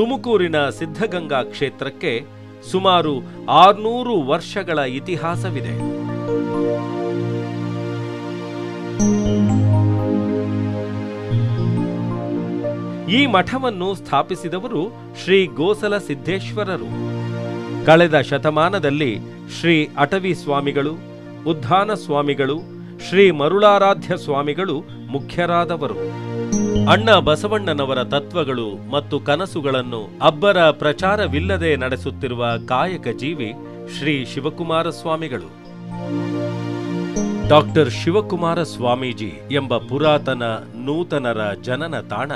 ತುಮಕೂರಿನ ಸಿದ್ಧಗಂಗಾ ಕ್ಷೇತ್ರಕ್ಕೆ ಸುಮಾರು ಆರ್ನೂರು ವರ್ಷಗಳ ಇತಿಹಾಸವಿದೆ. ಈ ಮಠವನ್ನು ಸ್ಥಾಪಿಸಿದವರು ಶ್ರೀ ಗೋಸಲ ಸಿದ್ದೇಶ್ವರರು. ಕಳೆದ ಶತಮಾನದಲ್ಲಿ ಶ್ರೀ ಅಟವಿ ಸ್ವಾಮಿಗಳು ಉದ್ಧಾನ ಸ್ವಾಮಿಗಳು ಶ್ರೀ ಮರುಳಾರಾಧ್ಯ ಸ್ವಾಮಿಗಳು ಮುಖ್ಯರಾದವರು. ಅಣ್ಣ ಬಸವಣ್ಣನವರ ತತ್ವಗಳು ಮತ್ತು ಕನಸುಗಳನ್ನು ಅಬ್ಬರ ಪ್ರಚಾರವಿಲ್ಲದೆ ನಡೆಸುತ್ತಿರುವ ಕಾಯಕ ಜೀವಿ ಶ್ರೀ ಶಿವಕುಮಾರ ಸ್ವಾಮಿಗಳು ಡಾಕ್ಟರ್ ಶಿವಕುಮಾರ ಸ್ವಾಮೀಜಿ ಎಂಬ ಪುರಾತನ ನೂತನರ ಜನನ ತಾಣ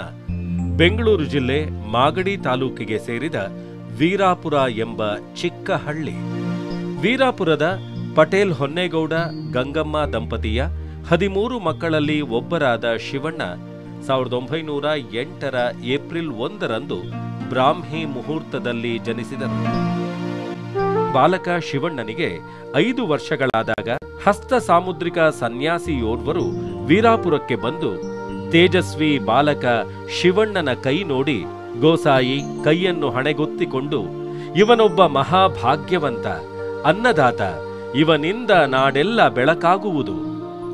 ಬೆಂಗಳೂರು ಜಿಲ್ಲೆ ಮಾಗಡಿ ತಾಲೂಕಿಗೆ ಸೇರಿದ ವೀರಾಪುರ ಎಂಬ ಚಿಕ್ಕ ಹಳ್ಳಿ ವೀರಾಪುರದ ಪಟೇಲ್ ಹೊನ್ನೇಗೌಡ, ಗಂಗಮ್ಮ ದಂಪತಿಯ ಹದಿಮೂರು ಮಕ್ಕಳಲ್ಲಿ ಒಬ್ಬರಾದ ಶಿವಣ್ಣ ಸಾವಿರದ ಒಂಬೈನೂರ ಎಂಟರ ಏಪ್ರಿಲ್ ಒಂದರಂದು ಬ್ರಾಹ್ಮಿ ಮುಹೂರ್ತದಲ್ಲಿ ಜನಿಸಿದರು. ಬಾಲಕ ಶಿವಣ್ಣನಿಗೆ ಐದು ವರ್ಷಗಳಾದಾಗ ಹಸ್ತ ಸಾಮುದ್ರಿಕ ಸನ್ಯಾಸಿಯೋರ್ವರು ವೀರಾಪುರಕ್ಕೆ ಬಂದು ತೇಜಸ್ವಿ ಬಾಲಕ ಶಿವಣ್ಣನ ಕೈ ನೋಡಿ, ಗೋಸಾಯಿ, ಕೈಯನ್ನು ಹಣೆಗೊತ್ತಿಕೊಂಡು ಇವನೊಬ್ಬ ಮಹಾಭಾಗ್ಯವಂತ, ಅನ್ನದಾತ, ಇವನಿಂದ ನಾಡೆಲ್ಲ ಬೆಳಕಾಗುವುದು.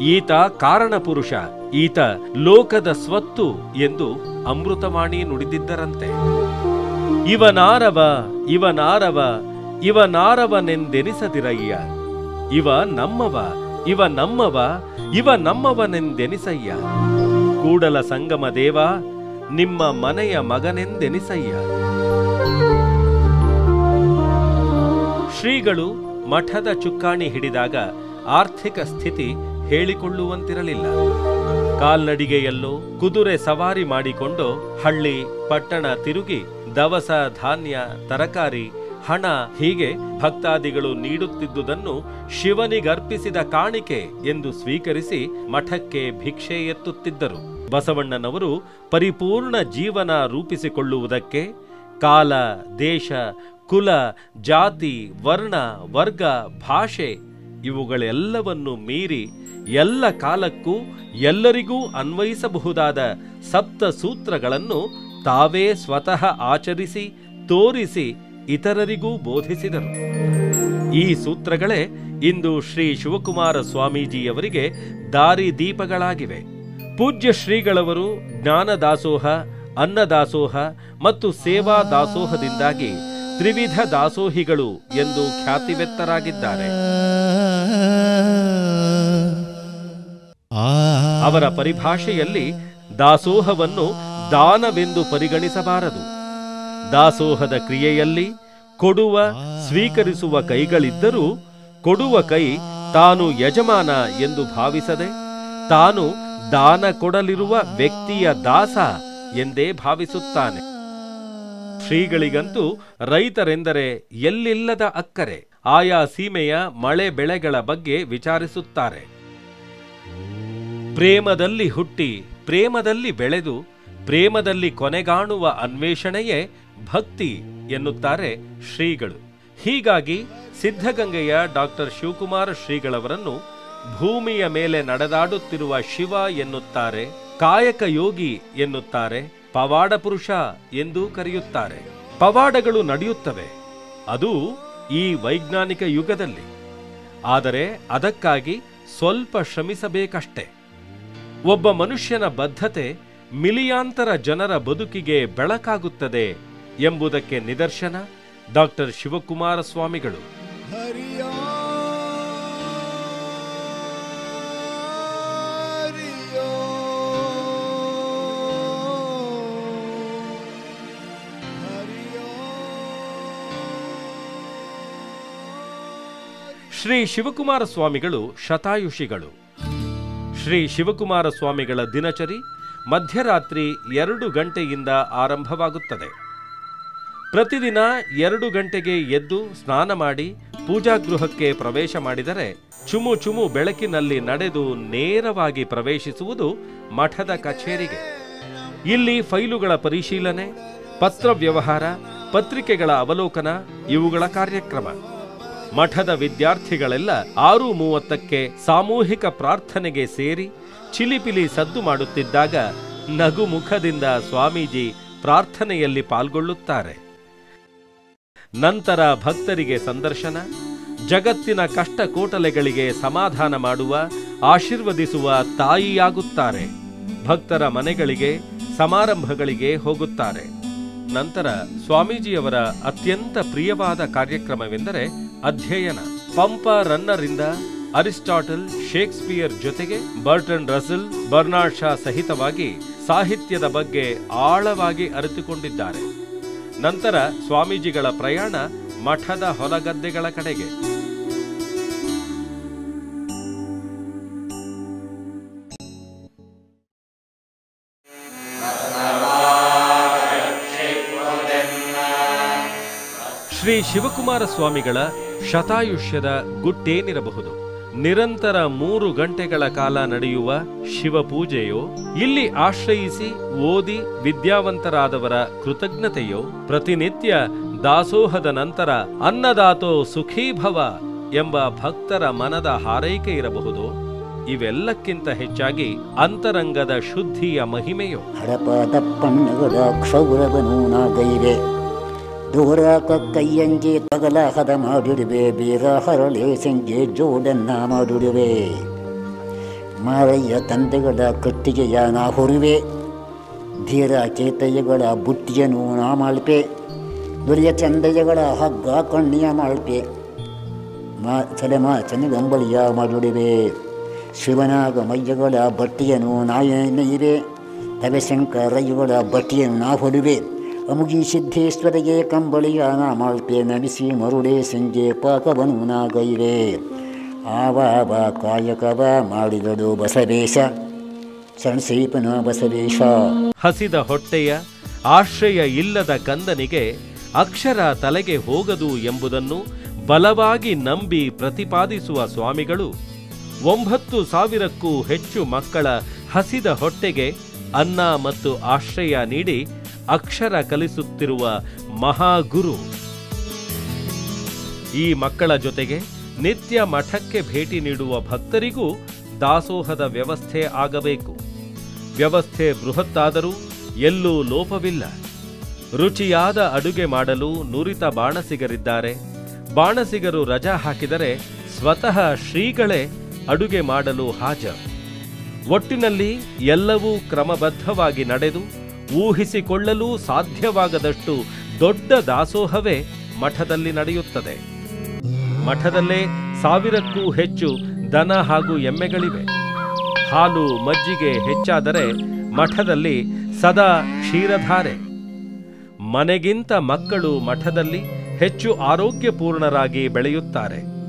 ಈತ ಕಾರಣ ಪುರುಷ ಈತ ಲೋಕದ ಸ್ವತ್ತು ಎಂದು ಅಮೃತವಾಣಿ ನುಡಿದಿದ್ದರಂತೆ. ಇವನಾರವ ಇವನಾರವ, ಇವನಾರವನೆಂದೆನಿಸದಿರಯ್ಯ. ಇವ ನಮ್ಮವ ಇವ ನಮ್ಮವ, ಇವ ನಮ್ಮವನೆಂದೆನಿಸಯ್ಯ. ಕೂಡಲ ಸಂಗಮ ದೇವ, ನಿಮ್ಮ ಮನೆಯ ಮಗನೆಂದೆನಿಸಯ್ಯ. ಶ್ರೀಗಳು ಮಠದ ಚುಕ್ಕಾಣಿ ಹಿಡಿದಾಗ ಆರ್ಥಿಕ ಸ್ಥಿತಿ ಹೇಳಿಕೊಳ್ಳುವಂತಿರಲಿಲ್ಲ. ಕಾಲ್ನಡಿಗೆಯಲ್ಲೂ ಕುದುರೆ ಸವಾರಿ ಮಾಡಿಕೊಂಡು ಹಳ್ಳಿ, ಪಟ್ಟಣ ತಿರುಗಿ ದವಸ ಧಾನ್ಯ, ತರಕಾರಿ, ಹಣ ಹೀಗೆ ಭಕ್ತಾದಿಗಳು ನೀಡುತ್ತಿದ್ದುದನ್ನು ಶಿವನಿಗರ್ಪಿಸಿದ ಕಾಣಿಕೆ ಎಂದು ಸ್ವೀಕರಿಸಿ ಮಠಕ್ಕೆ ಭಿಕ್ಷೆ ಎತ್ತುತ್ತಿದ್ದರು. ಬಸವಣ್ಣನವರು ಪರಿಪೂರ್ಣ ಜೀವನ ರೂಪಿಸಿಕೊಳ್ಳುವುದಕ್ಕೆ ಕಾಲ, ದೇಶ, ಕುಲ, ಜಾತಿ, ವರ್ಣ, ವರ್ಗ, ಭಾಷೆ ಇವುಗಳೆಲ್ಲವನ್ನು ಮೀರಿ ಎಲ್ಲ ಕಾಲಕ್ಕೂ ಎಲ್ಲರಿಗೂ ಅನ್ವಯಿಸಬಹುದಾದ ಸಪ್ತ ಸೂತ್ರಗಳನ್ನು ತಾವೇ ಸ್ವತಃ ಆಚರಿಸಿ, ತೋರಿಸಿ, ಇತರರಿಗೂ ಬೋಧಿಸಿದರು. ಈ ಸೂತ್ರಗಳೇ ಇಂದು ಶ್ರೀ ಶಿವಕುಮಾರ ಸ್ವಾಮೀಜಿಯವರಿಗೆ ದಾರಿದೀಪಗಳಾಗಿವೆ ಪೂಜ್ಯ ಶ್ರೀಗಳವರು ಜ್ಞಾನ ದಾಸೋಹ ಅನ್ನದಾಸೋಹ ಮತ್ತು ಸೇವಾ ದಾಸೋಹದಿಂದಾಗಿ ತ್ರಿವಿಧ ದಾಸೋಹಿಗಳು ಎಂದು ಖ್ಯಾತಿವೆತ್ತರಾಗಿದ್ದಾರೆ. ಅವರ ಪರಿಭಾಷೆಯಲ್ಲಿ ದಾಸೋಹವನ್ನು ದಾನವೆಂದು ಪರಿಗಣಿಸಬಾರದು. ದಾಸೋಹದ ಕ್ರಿಯೆಯಲ್ಲಿ ಕೊಡುವ, ಸ್ವೀಕರಿಸುವ ಕೈಗಳಿದ್ದರೂ ಕೊಡುವ ಕೈ ತಾನು ಯಜಮಾನ ಎಂದು ಭಾವಿಸದೆ, ತಾನು ದಾನ ಕೊಡಲಿರುವ ವ್ಯಕ್ತಿಯ ದಾಸ ಎಂದೇ ಭಾವಿಸುತ್ತಾನೆ. ಶ್ರೀಗಳಿಗಂತೂ ರೈತರೆಂದರೆ ಎಲ್ಲಿಲ್ಲದ ಅಕ್ಕರೆ, ಆಯಾ ಸೀಮೆಯ ಮಳೆ ಬೆಳೆಗಳ ಬಗ್ಗೆ ವಿಚಾರಿಸುತ್ತಾರೆ. ಪ್ರೇಮದಲ್ಲಿ ಹುಟ್ಟಿ, ಪ್ರೇಮದಲ್ಲಿ ಬೆಳೆದು, ಪ್ರೇಮದಲ್ಲಿ ಕೊನೆಗಾಣುವ ಅನ್ವೇಷಣೆಯೇ ಭಕ್ತಿ ಎನ್ನುತ್ತಾರೆ ಶ್ರೀಗಳು. ಹೀಗಾಗಿ ಸಿದ್ಧಗಂಗೆಯ ಡಾಕ್ಟರ್ ಶಿವಕುಮಾರ ಶ್ರೀಗಳವರನ್ನು ಭೂಮಿಯ ಮೇಲೆ ನಡೆದಾಡುತ್ತಿರುವ ಶಿವ ಎನ್ನುತ್ತಾರೆ, ಕಾಯಕ ಯೋಗಿ ಎನ್ನುತ್ತಾರೆ, ಪವಾಡ ಪುರುಷ ಎಂದೂ ಕರೆಯುತ್ತಾರೆ. ಪವಾಡಗಳು ನಡೆಯುತ್ತವೆ, ಅದು ಈ ವೈಜ್ಞಾನಿಕ ಯುಗದಲ್ಲಿ. ಆದರೆ ಅದಕ್ಕಾಗಿ ಸ್ವಲ್ಪ ಶ್ರಮಿಸಬೇಕಷ್ಟೆ. ಒಬ್ಬ ಮನುಷ್ಯನ ಬದ್ಧತೆ ಮಿಲಿಯಾಂತರ ಜನರ ಬದುಕಿಗೆ ಬೆಳಕಾಗುತ್ತದೆ ಎಂಬುದಕ್ಕೆ ನಿದರ್ಶನ ಡಾಕ್ಟರ್ ಶಿವಕುಮಾರ ಸ್ವಾಮಿಗಳು ಶ್ರೀ ಶಿವಕುಮಾರ ಸ್ವಾಮಿಗಳು ಶತಾಯುಷಿಗಳು. ಶ್ರೀ ಶಿವಕುಮಾರ ಸ್ವಾಮಿಗಳ ದಿನಚರಿ ಮಧ್ಯರಾತ್ರಿ ಎರಡು ಗಂಟೆಯಿಂದ ಆರಂಭವಾಗುತ್ತದೆ. ಪ್ರತಿದಿನ ಎರಡು ಗಂಟೆಗೆ ಎದ್ದು ಸ್ನಾನ ಮಾಡಿ ಪೂಜಾಗೃಹಕ್ಕೆ ಪ್ರವೇಶ ಮಾಡಿದರೆ ಚುಮು ಚುಮು ಬೆಳಕಿನಲ್ಲಿ ನಡೆದು ನೇರವಾಗಿ ಪ್ರವೇಶಿಸುವುದು ಮಠದ ಕಚೇರಿಗೆ. ಇಲ್ಲಿ ಫೈಲುಗಳ ಪರಿಶೀಲನೆ, ಪತ್ರ ವ್ಯವಹಾರ, ಪತ್ರಿಕೆಗಳ ಅವಲೋಕನ, ಇವುಗಳ ಕಾರ್ಯಕ್ರಮ. ಮಠದ ವಿದ್ಯಾರ್ಥಿಗಳೆಲ್ಲ ಆರು ಮೂವತ್ತಕ್ಕೆ ಸಾಮೂಹಿಕ ಪ್ರಾರ್ಥನೆಗೆ ಸೇರಿ ಚಿಲಿಪಿಲಿ ಸದ್ದು ಮಾಡುತ್ತಿದ್ದಾಗ ನಗು ಮುಖದಿಂದ ಸ್ವಾಮೀಜಿ ಪ್ರಾರ್ಥನೆಯಲ್ಲಿ ಪಾಲ್ಗೊಳ್ಳುತ್ತಾರೆ. ನಂತರ ಭಕ್ತರಿಗೆ ಸಂದರ್ಶನ, ಜಗತ್ತಿನ ಕಷ್ಟ ಕೋಟಲೆಗಳಿಗೆ ಸಮಾಧಾನ ಮಾಡುವ, ಆಶೀರ್ವದಿಸುವ ತಾಯಿಯಾಗುತ್ತಾರೆ. ಭಕ್ತರ ಮನೆಗಳಿಗೆ, ಸಮಾರಂಭಗಳಿಗೆ ಹೋಗುತ್ತಾರೆ. ನಂತರ ಸ್ವಾಮೀಜಿಯವರ ಅತ್ಯಂತ ಪ್ರಿಯವಾದ ಕಾರ್ಯಕ್ರಮವೆಂದರೆ ಅಧ್ಯಯನ ಪಂಪ ರನ್ನರಿಂದ ಅರಿಸ್ಟಾಟಲ್ ಶೇಕ್ಸ್ಪಿಯರ್ ಜೊತೆಗೆ ಬರ್ಟನ್ ರಸಲ್ ಬರ್ನಾಡ್ ಶಾ ಸಹಿತವಾಗಿ ಸಾಹಿತ್ಯದ ಬಗ್ಗೆ ಆಳವಾಗಿ ಅರಿತುಕೊಂಡಿದ್ದಾರೆ. ನಂತರ ಸ್ವಾಮೀಜಿಗಳ ಪ್ರಯಾಣ ಮಠದ ಹೊಲಗದ್ದೆಗಳ ಕಡೆಗೆ. ಶ್ರೀ ಶಿವಕುಮಾರ ಸ್ವಾಮಿಗಳ ಶತಾಯುಷ್ಯದ ಗುಟ್ಟೇನಿರಬಹುದು. ನಿರಂತರ ಮೂರು ಗಂಟೆಗಳ ಕಾಲ ನಡೆಯುವ ಶಿವಪೂಜೆಯೋ ಇಲ್ಲಿ ಆಶ್ರಯಿಸಿ ಓದಿ ವಿದ್ಯಾವಂತರಾದವರ ಕೃತಜ್ಞತೆಯೋ ಪ್ರತಿನಿತ್ಯ ದಾಸೋಹದ ನಂತರ ಅನ್ನದಾತೋ ಸುಖೀಭವ ಎಂಬ ಭಕ್ತರ ಮನದ ಹಾರೈಕೆ ಇರಬಹುದು. ಇವೆಲ್ಲಕ್ಕಿಂತ ಹೆಚ್ಚಾಗಿ ಅಂತರಂಗದ ಶುದ್ಧಿಯ ಮಹಿಮೆಯೋ. ದೂರಾಕ ಕೈಯಂಜೆ ತಗಲ ಹದ ಮಾಡಿಡುವೆ ಬೀರ ಹರಳೆ ಸಂಜೆ ಜೋಡನ್ನ ಮಾಡಿಡುವೆ ಮಾರಯ್ಯ ತಂದೆಗಳ ಕಟ್ಟಿಗೆಯ ನಾ ಹೊರುವೆ ಧೀರ ಚೇತಯ್ಯಗಳ ಬುಟ್ಟಿಯನ್ನು ನಾ ಮಾಳ್ಪೆ, ದುರ್ಯ ಚಂದಯ್ಯಗಳ ಹಗ್ಗ ಕಣ್ಣಿಯ ಮಾಳ್ಪೆ. ಮಾ ಸಲೆಮಾ ಚನ್ನಗಂಬಳಿಯ ಮಾಡಿಡುವೆ ಶಿವನಾಗ ಮಯ್ಯಗಳ ಬಟ್ಟಿಯನ್ನು ನಾಯ ನೈವೆ ರವಿಶಂಕರಯ್ಯಗಳ ಬಟ್ಟಿಯನ್ನು ನಾ ಹೊಡುವೆ ಅಮುಗಿ ಸಿದ್ಧೇಶ್ವರಿಗೆ ಕಂಬಳಿಯ ನಾಮಾಳ್ಪೆ ನಡೆಸಿ ಮರುಡೆ ಸಂಜೆ ಪಾಕವನು ನಾಗೈರೆ. ಆವಾವ ಕಾಯಕವ ಮಾಡಿದಳು ಬಸವೇಶ. ಸಣ್ಸೀಪನ ಬಸವೇಶ. ಹಸಿದ ಹೊಟ್ಟೆಯ ಆಶ್ರಯ ಇಲ್ಲದ ಕಂದನಿಗೆ ಅಕ್ಷರ ತಲೆಗೆ ಹೋಗದು ಎಂಬುದನ್ನು ಬಲವಾಗಿ ನಂಬಿ ಪ್ರತಿಪಾದಿಸುವ ಸ್ವಾಮಿಗಳು ಒಂಬತ್ತು ಸಾವಿರಕ್ಕೂ ಹೆಚ್ಚು ಮಕ್ಕಳ ಹಸಿದ ಹೊಟ್ಟೆಗೆ ಅನ್ನ ಮತ್ತು ಆಶ್ರಯ ನೀಡಿ ಅಕ್ಷರ ಕಲಿಸುತ್ತಿರುವ ಮಹಾಗುರು. ಈ ಮಕ್ಕಳ ಜೊತೆಗೆ ನಿತ್ಯ ಮಠಕ್ಕೆ ಭೇಟಿ ನೀಡುವ ಭಕ್ತರಿಗೂ ದಾಸೋಹದ ವ್ಯವಸ್ಥೆ ಆಗಬೇಕು. ವ್ಯವಸ್ಥೆ ಬೃಹತ್ತಾದರೂ ಎಲ್ಲೂ ಲೋಪವಿಲ್ಲ. ರುಚಿಯಾದ ಅಡುಗೆ ಮಾಡಲು ನುರಿತ ಬಾಣಸಿಗರಿದ್ದಾರೆ. ಬಾಣಸಿಗರು ರಜಾ ಹಾಕಿದರೆ ಸ್ವತಃ ಶ್ರೀಗಳೇ ಅಡುಗೆ ಮಾಡಲು ಹಾಜರು. ಒಟ್ಟಿನಲ್ಲಿ ಎಲ್ಲವೂ ಕ್ರಮಬದ್ಧವಾಗಿ ನಡೆದು ಊಹಿಸಿಕೊಳ್ಳಲೂ ಸಾಧ್ಯವಾಗದಷ್ಟು ದೊಡ್ಡ ದಾಸೋಹವೇ ಮಠದಲ್ಲಿ ನಡೆಯುತ್ತದೆ. ಮಠದಲ್ಲೇ ಸಾವಿರಕ್ಕೂ ಹೆಚ್ಚು ದನ ಹಾಗೂ ಎಮ್ಮೆಗಳಿವೆ. ಹಾಲು ಮಜ್ಜಿಗೆ ಹೆಚ್ಚಾದರೆ ಮಠದಲ್ಲಿ ಸದಾ ಕ್ಷೀರಧಾರೆ. ಮನೆಗಿಂತ ಮಕ್ಕಳು ಮಠದಲ್ಲಿ ಹೆಚ್ಚು ಆರೋಗ್ಯಪೂರ್ಣರಾಗಿ ಬೆಳೆಯುತ್ತಾರೆ.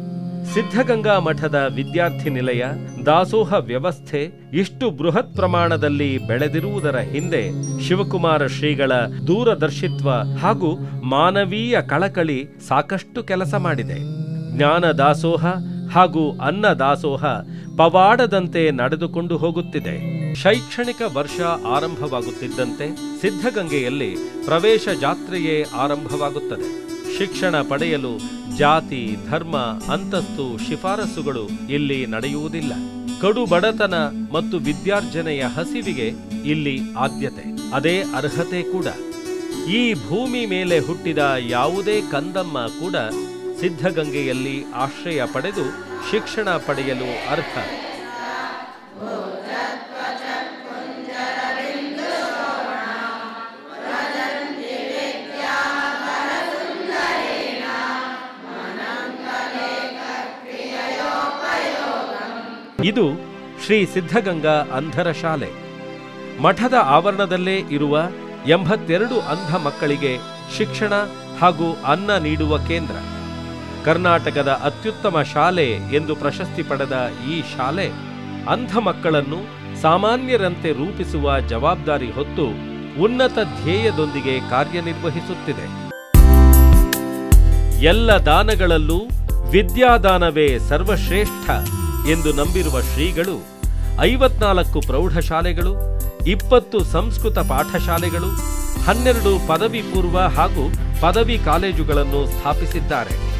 ಸಿದ್ಧಗಂಗಾ ಮಠದ ವಿದ್ಯಾರ್ಥಿ ನಿಲಯ, ದಾಸೋಹ ವ್ಯವಸ್ಥೆ ಇಷ್ಟು ಬೃಹತ್ ಪ್ರಮಾಣದಲ್ಲಿ ಬೆಳೆದಿರುವುದರ ಹಿಂದೆ ಶಿವಕುಮಾರ ಶ್ರೀಗಳ ದೂರದರ್ಶಿತ್ವ ಹಾಗೂ ಮಾನವೀಯ ಕಳಕಳಿ ಸಾಕಷ್ಟು ಕೆಲಸ ಮಾಡಿದೆ. ಜ್ಞಾನ ದಾಸೋಹ ಹಾಗೂ ಅನ್ನ ದಾಸೋಹ ಪವಾಡದಂತೆ ನಡೆದುಕೊಂಡು ಹೋಗುತ್ತಿದೆ. ಶೈಕ್ಷಣಿಕ ವರ್ಷ ಆರಂಭವಾಗುತ್ತಿದ್ದಂತೆ ಸಿದ್ಧಗಂಗೆಯಲ್ಲಿ ಪ್ರವೇಶ ಜಾತ್ರೆಯೇ ಆರಂಭವಾಗುತ್ತದೆ. ಶಿಕ್ಷಣ ಪಡೆಯಲು ಜಾತಿ, ಧರ್ಮ, ಅಂತಸ್ತು, ಶಿಫಾರಸುಗಳು ಇಲ್ಲಿ ನಡೆಯುವುದಿಲ್ಲ. ಕಡು ಬಡತನ ಮತ್ತು ವಿದ್ಯಾರ್ಜನೆಯ ಹಸಿವಿಗೆ ಇಲ್ಲಿ ಆದ್ಯತೆ, ಅದೇ ಅರ್ಹತೆ ಕೂಡ. ಈ ಭೂಮಿ ಮೇಲೆ ಹುಟ್ಟಿದ ಯಾವುದೇ ಕಂದಮ್ಮ ಕೂಡ ಸಿದ್ಧಗಂಗೆಯಲ್ಲಿ ಆಶ್ರಯ ಪಡೆದು ಶಿಕ್ಷಣ ಪಡೆಯಲು ಅರ್ಹ. ಇದು ಶ್ರೀ ಸಿದ್ಧಗಂಗಾ ಅಂಧರ ಶಾಲೆ. ಮಠದ ಆವರಣದಲ್ಲೇ ಇರುವ ಎಂಬತ್ತೆರಡು ಅಂಧ ಮಕ್ಕಳಿಗೆ ಶಿಕ್ಷಣ ಹಾಗೂ ಅನ್ನ ನೀಡುವ ಕೇಂದ್ರ. ಕರ್ನಾಟಕದ ಅತ್ಯುತ್ತಮ ಶಾಲೆ ಎಂದು ಪ್ರಶಸ್ತಿ ಪಡೆದ ಈ ಶಾಲೆ ಅಂಧ ಮಕ್ಕಳನ್ನು ಸಾಮಾನ್ಯರಂತೆ ರೂಪಿಸುವ ಜವಾಬ್ದಾರಿ ಹೊತ್ತು ಉನ್ನತ ಧ್ಯೇಯದೊಂದಿಗೆ ಕಾರ್ಯನಿರ್ವಹಿಸುತ್ತಿದೆ. ಎಲ್ಲ ದಾನಗಳಲ್ಲೂ ವಿದ್ಯಾದಾನವೇ ಸರ್ವಶ್ರೇಷ್ಠ. ಎಂದು ನಂಬಿರುವ ಶ್ರೀಗಳು, ಐವತ್ನಾಲ್ಕು ಪ್ರೌಢಶಾಲೆಗಳು, ಇಪ್ಪತ್ತು ಸಂಸ್ಕೃತ ಪಾಠಶಾಲೆಗಳು, ಹನ್ನೆರಡು ಪದವಿ ಪೂರ್ವ ಹಾಗೂ ಪದವಿ ಕಾಲೇಜುಗಳನ್ನು ಸ್ಥಾಪಿಸಿದ್ದಾರೆ.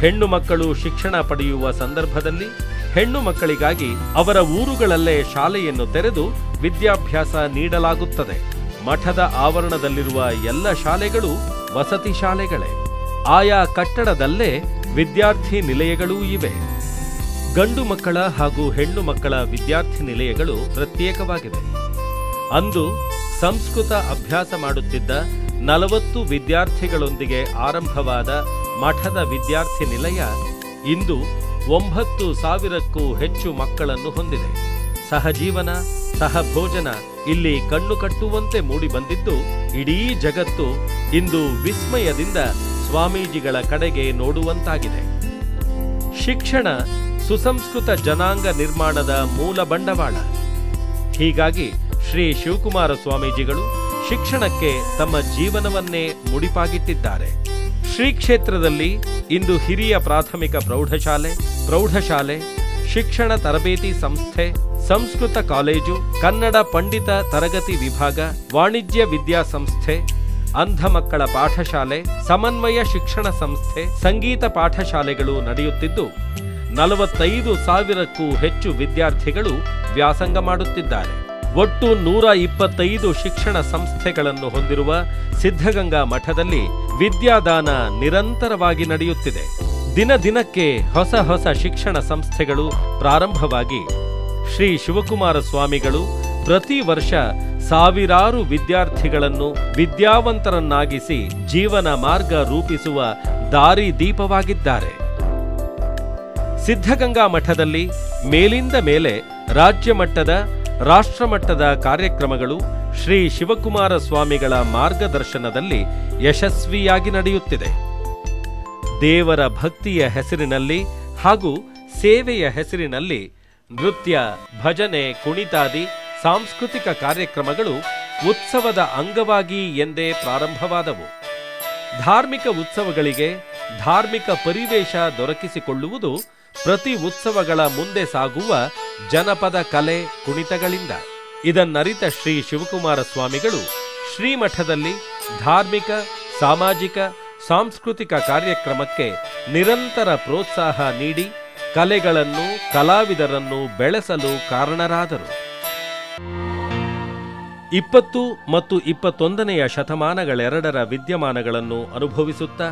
ಹೆಣ್ಣು ಮಕ್ಕಳು ಶಿಕ್ಷಣ ಪಡೆಯುವ ಸಂದರ್ಭದಲ್ಲಿ ಹೆಣ್ಣು ಮಕ್ಕಳಿಗಾಗಿ ಅವರ ಊರುಗಳಲ್ಲೇ ಶಾಲೆಯನ್ನು ತೆರೆದು ವಿದ್ಯಾಭ್ಯಾಸ ನೀಡಲಾಗುತ್ತದೆ. ಮಠದ ಆವರಣದಲ್ಲಿರುವ ಎಲ್ಲ ಶಾಲೆಗಳು ವಸತಿ ಶಾಲೆಗಳೇ. ಆಯಾ ಕಟ್ಟಡದಲ್ಲೇ ವಿದ್ಯಾರ್ಥಿ ನಿಲಯಗಳೂ ಇವೆ. ಗಂಡು ಮಕ್ಕಳ ಹಾಗೂ ಹೆಣ್ಣು ಮಕ್ಕಳ ವಿದ್ಯಾರ್ಥಿ ನಿಲಯಗಳು ಪ್ರತ್ಯೇಕವಾಗಿವೆ. ಅಂದು ಸಂಸ್ಕೃತ ಅಭ್ಯಾಸ ಮಾಡುತ್ತಿದ್ದ ನಲವತ್ತು ವಿದ್ಯಾರ್ಥಿಗಳೊಂದಿಗೆ ಆರಂಭವಾದ ಮಠದ ವಿದ್ಯಾರ್ಥಿ ನಿಲಯ ಇಂದು ಒಂಬತ್ತು ಸಾವಿರಕ್ಕೂ ಹೆಚ್ಚು ಮಕ್ಕಳನ್ನು ಹೊಂದಿದೆ. ಸಹಜೀವನ ಸಹಭೋಜನ ಇಲ್ಲಿ ಕಣ್ಣು ಕಟ್ಟುವಂತೆ ಮೂಡಿಬಂದಿದ್ದು ಇಡೀ ಜಗತ್ತು ಇಂದು ವಿಸ್ಮಯದಿಂದ ಸ್ವಾಮೀಜಿಗಳ ಕಡೆಗೆ ನೋಡುವಂತಾಗಿದೆ. ಶಿಕ್ಷಣ ಸುಸಂಸ್ಕೃತ ಜನಾಂಗ ನಿರ್ಮಾಣದ ಮೂಲ ಬಂಡವಾಳ. ಹೀಗಾಗಿ ಶ್ರೀ ಶಿವಕುಮಾರ ಸ್ವಾಮೀಜಿಗಳು ಶಿಕ್ಷಣಕ್ಕೆ ತಮ್ಮ ಜೀವನವನ್ನೇ ಮುಡಿಪಾಗಿಟ್ಟಿದ್ದಾರೆ. ಶ್ರೀ ಕ್ಷೇತ್ರದಲ್ಲಿ ಇಂದು ಹಿರಿಯ ಪ್ರಾಥಮಿಕ ಪ್ರೌಢಶಾಲೆ ಪ್ರೌಢಶಾಲೆ, ಶಿಕ್ಷಣ ತರಬೇತಿ ಸಂಸ್ಥೆ, ಸಂಸ್ಕೃತ ಕಾಲೇಜು, ಕನ್ನಡ ಪಂಡಿತ ತರಗತಿ ವಿಭಾಗ, ವಾಣಿಜ್ಯ ವಿದ್ಯಾಸಂಸ್ಥೆ, ಅಂಧ ಮಕ್ಕಳ ಪಾಠಶಾಲೆ, ಸಮನ್ವಯ ಶಿಕ್ಷಣ ಸಂಸ್ಥೆ, ಸಂಗೀತ ಪಾಠಶಾಲೆಗಳು ನಡೆಯುತ್ತಿದ್ದು, ನಲವತ್ತೈದು ಸಾವಿರಕ್ಕೂ ಹೆಚ್ಚು ವಿದ್ಯಾರ್ಥಿಗಳು ವ್ಯಾಸಂಗ ಮಾಡುತ್ತಿದ್ದಾರೆ. ಒಟ್ಟು ನೂರ ಇಪ್ಪತ್ತೈದು ಶಿಕ್ಷಣ ಸಂಸ್ಥೆಗಳನ್ನು ಹೊಂದಿರುವ ಸಿದ್ಧಗಂಗಾ ಮಠದಲ್ಲಿ ವಿದ್ಯಾದಾನ ನಿರಂತರವಾಗಿ ನಡೆಯುತ್ತಿದೆ. ದಿನ ದಿನಕ್ಕೆ ಹೊಸ ಹೊಸ ಶಿಕ್ಷಣ ಸಂಸ್ಥೆಗಳು ಪ್ರಾರಂಭವಾಗಿ ಶ್ರೀ ಶಿವಕುಮಾರ ಸ್ವಾಮಿಗಳು ಪ್ರತಿ ವರ್ಷ ಸಾವಿರಾರು ವಿದ್ಯಾರ್ಥಿಗಳನ್ನು ವಿದ್ಯಾವಂತರನ್ನಾಗಿಸಿ ಜೀವನ ಮಾರ್ಗ ರೂಪಿಸುವ ದಾರಿ ದೀಪವಾಗಿದ್ದಾರೆ. ಸಿದ್ಧಗಂಗಾ ಮಠದಲ್ಲಿ ಮೇಲಿಂದ ಮೇಲೆ ರಾಜ್ಯ ಮಟ್ಟದ ರಾಷ್ಟ್ರಮಟ್ಟದ ಕಾರ್ಯಕ್ರಮಗಳು ಶ್ರೀ ಶಿವಕುಮಾರ ಸ್ವಾಮಿಗಳ ಮಾರ್ಗದರ್ಶನದಲ್ಲಿ ಯಶಸ್ವಿಯಾಗಿ ನಡೆಯುತ್ತಿದೆ. ದೇವರ ಭಕ್ತಿಯ ಹೆಸರಿನಲ್ಲಿ ಹಾಗೂ ಸೇವೆಯ ಹೆಸರಿನಲ್ಲಿ ನೃತ್ಯ, ಭಜನೆ, ಕುಣಿತಾದಿ ಸಾಂಸ್ಕೃತಿಕ ಕಾರ್ಯಕ್ರಮಗಳು ಉತ್ಸವದ ಅಂಗವಾಗಿ ಎಂದೇ ಪ್ರಾರಂಭವಾದವು. ಧಾರ್ಮಿಕ ಉತ್ಸವಗಳಿಗೆ ಧಾರ್ಮಿಕ ಪರಿವೇಶ ದೊರಕಿಸಿಕೊಳ್ಳುವುದು ಪ್ರತಿ ಉತ್ಸವಗಳ ಮುಂದೆ ಸಾಗುವ ಜನಪದ ಕಲೆ ಕುಣಿತಗಳಿಂದ. ಇದನ್ನರಿತ ಶ್ರೀ ಶಿವಕುಮಾರ ಸ್ವಾಮಿಗಳು ಶ್ರೀಮಠದಲ್ಲಿ ಧಾರ್ಮಿಕ, ಸಾಮಾಜಿಕ ಸಾಂಸ್ಕೃತಿಕ ಕಾರ್ಯಕ್ರಮಕ್ಕೆ ನಿರಂತರ ಪ್ರೋತ್ಸಾಹ ನೀಡಿ ಕಲೆಗಳನ್ನು ಕಲಾವಿದರನ್ನು ಬೆಳೆಸಲು ಕಾರಣರಾದರು. ಇಪ್ಪತ್ತು ಮತ್ತು ಇಪ್ಪತ್ತೊಂದನೆಯ ಶತಮಾನಗಳೆರಡರ ವಿದ್ಯಮಾನಗಳನ್ನು ಅನುಭವಿಸುತ್ತಾ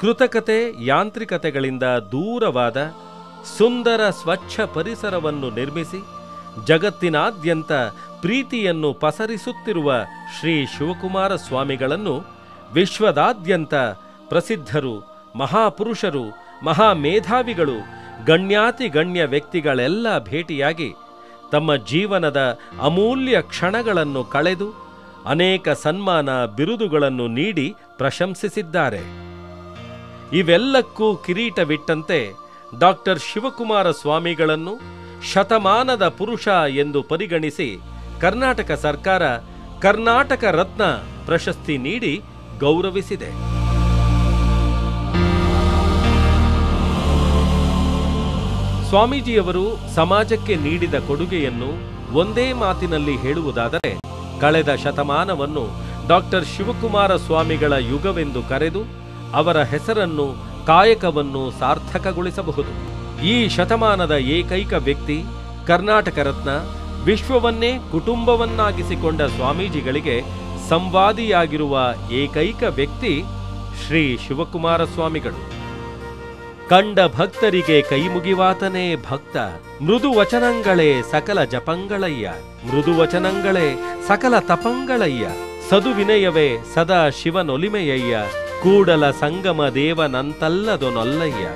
ಕೃತಕತೆ ಯಾಂತ್ರಿಕತೆಗಳಿಂದ ದೂರವಾದ ಸುಂದರ ಸ್ವಚ್ಛ ಪರಿಸರವನ್ನು ನಿರ್ಮಿಸಿ ಜಗತ್ತಿನಾದ್ಯಂತ ಪ್ರೀತಿಯನ್ನು ಪಸರಿಸುತ್ತಿರುವ ಶ್ರೀ ಶಿವಕುಮಾರ ಸ್ವಾಮಿಗಳನ್ನು ವಿಶ್ವದಾದ್ಯಂತ ಪ್ರಸಿದ್ಧರು, ಮಹಾಪುರುಷರು, ಮಹಾಮೇಧಾವಿಗಳು ಗಣ್ಯಾತಿ ಗಣ್ಯ ವ್ಯಕ್ತಿಗಳೆಲ್ಲ ಭೇಟಿಯಾಗಿ ತಮ್ಮ ಜೀವನದ ಅಮೂಲ್ಯ ಕ್ಷಣಗಳನ್ನು ಕಳೆದು ಅನೇಕ ಸನ್ಮಾನ ಬಿರುದುಗಳನ್ನು ನೀಡಿ ಪ್ರಶಂಸಿಸಿದ್ದಾರೆ. ಇವೆಲ್ಲಕ್ಕೂ ಕಿರೀಟವಿಟ್ಟಂತೆ ಡಾಕ್ಟರ್ ಶಿವಕುಮಾರ ಸ್ವಾಮಿಗಳನ್ನು ಶತಮಾನದ ಪುರುಷ ಎಂದು ಪರಿಗಣಿಸಿ ಕರ್ನಾಟಕ ಸರ್ಕಾರ ಕರ್ನಾಟಕ ರತ್ನ ಪ್ರಶಸ್ತಿ ನೀಡಿ ಗೌರವಿಸಿದೆ. ಸ್ವಾಮೀಜಿಯವರು ಸಮಾಜಕ್ಕೆ ನೀಡಿದ ಕೊಡುಗೆಯನ್ನು ಒಂದೇ ಮಾತಿನಲ್ಲಿ ಹೇಳುವುದಾದರೆ, ಕಳೆದ ಶತಮಾನವನ್ನು ಡಾಕ್ಟರ್ ಶಿವಕುಮಾರ ಸ್ವಾಮಿಗಳ ಯುಗವೆಂದು ಕರೆದು ಅವರ ಹೆಸರನ್ನು ಕಾಯಕವನ್ನು ಸಾರ್ಥಕಗೊಳಿಸಬಹುದು. ಈ ಶತಮಾನದ ಏಕೈಕ ವ್ಯಕ್ತಿ ಕರ್ನಾಟಕ ರತ್ನ ವಿಶ್ವವನ್ನೇ ಕುಟುಂಬವನ್ನಾಗಿಸಿಕೊಂಡ ಸ್ವಾಮೀಜಿಗಳಿಗೆ ಸಂವಾದಿಯಾಗಿರುವ ಏಕೈಕ ವ್ಯಕ್ತಿ ಶ್ರೀ ಶಿವಕುಮಾರ ಸ್ವಾಮಿಗಳು ಕಂಡ ಭಕ್ತರಿಗೆ ಕೈಮುಗಿವಾತನೇ ಭಕ್ತ, ಮೃದು ವಚನಂಗಳೇ ಸಕಲ ಜಪಂಗಳಯ್ಯ, ಮೃದು ವಚನಂಗಳೇ ಸಕಲ ತಪಂಗಳಯ್ಯ, ಸದುವಿನಯವೇ ಸದಾ ಶಿವನೊಲಿಮೆಯಯ್ಯ, ಕೂಡಲ ಸಂಗಮ ದೇವನಂತಲ್ಲದೊನೊಲ್ಲಯ್ಯ